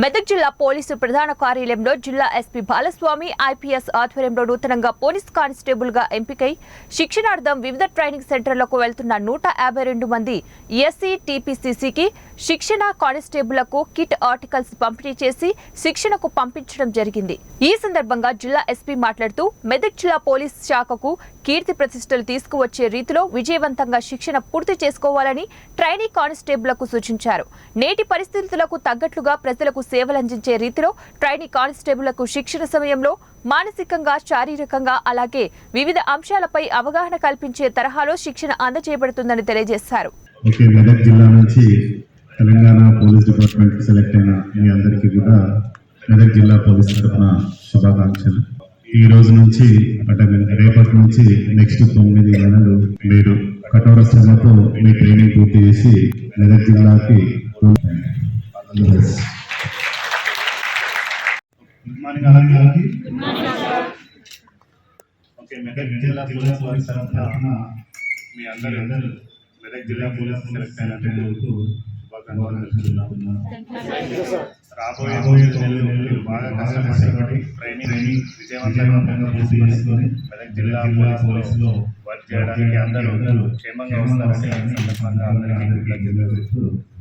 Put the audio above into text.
మెదక్ జిల్లా పోలీసు ప్రధాన కార్యాలయంలో జిల్లా ఎస్పీ బాలస్వామి ఐపీఎస్ ఆధ్వర్యంలో నూతనంగా పోలీస్ కానిస్టేబుల్గా ఎంపికై శిక్షణార్థం వివిధ ట్రైనింగ్ సెంటర్లకు వెళ్తున్న నూట యాభై రెండు మంది ఎస్సీ టీపీసీసీకి శిక్షణ కానిస్టేబుళ్ళకు కిట్ ఆర్టికల్స్ పంపిణీ చేసి శిక్షణకు పంపించడం జరిగింది. ఈ సందర్భంగా జిల్లా ఎస్పీ మాట్లాడుతూ మెదక్ జిల్లా పోలీస్ శాఖకు కీర్తి ప్రతిష్టలు తీసుకువచ్చే రీతిలో విజయవంతంగా శిక్షణ పూర్తి చేసుకోవాలని ట్రైనింగ్ కానిస్టేబుళ్ళకు సూచించారు. నేటి పరిస్థితులకు తగ్గట్లుగా ప్రజలకు సేవలందించే రీతిలో ట్రైనీ కానిస్టేబుళ్ళకు శిక్షణ సమయంలో మానసికంగా శారీరకంగా అలాగే వివిధ అంశాలపై అవగాహన కల్పించే తరహాలో శిక్షణ అందజేయబడుతుందని తెలియజేశారు. జిల్లా నుంచి తెలంగాణ పోలీస్ డిపార్ట్మెంట్ సెలెక్ట్ అయిన మీ అందరికీ కూడా మెదక్ జిల్లా పోలీస్ తరఫున శుభాకాంక్షలు. ఈ రోజు నుంచి అంటే రేపటి నుంచి నెక్స్ట్ తొమ్మిది నెలలు మీరు కఠోర శ్రమతో మీ ట్రైనింగ్ పూర్తి చేసి మెదక్ జిల్లాకి గుడ్ మార్నింగ్ అలాగే ఓకే మెదక్ జిల్లా పోలీస్ వారి తరఫున మీ అందరి అందరూ మెదక్ జిల్లా పోలీస్. రాబోయే రోజుల్లో మీరు బాగా కష్టపడి ట్రైనింగ్ విజయవంతంగా పూర్తి చేసుకొని మెదక్ జిల్లా పోలీసులో వర్క్ చేయడానికి అందరూ క్షేమంగా ఈ సందర్భంగా అందరికీ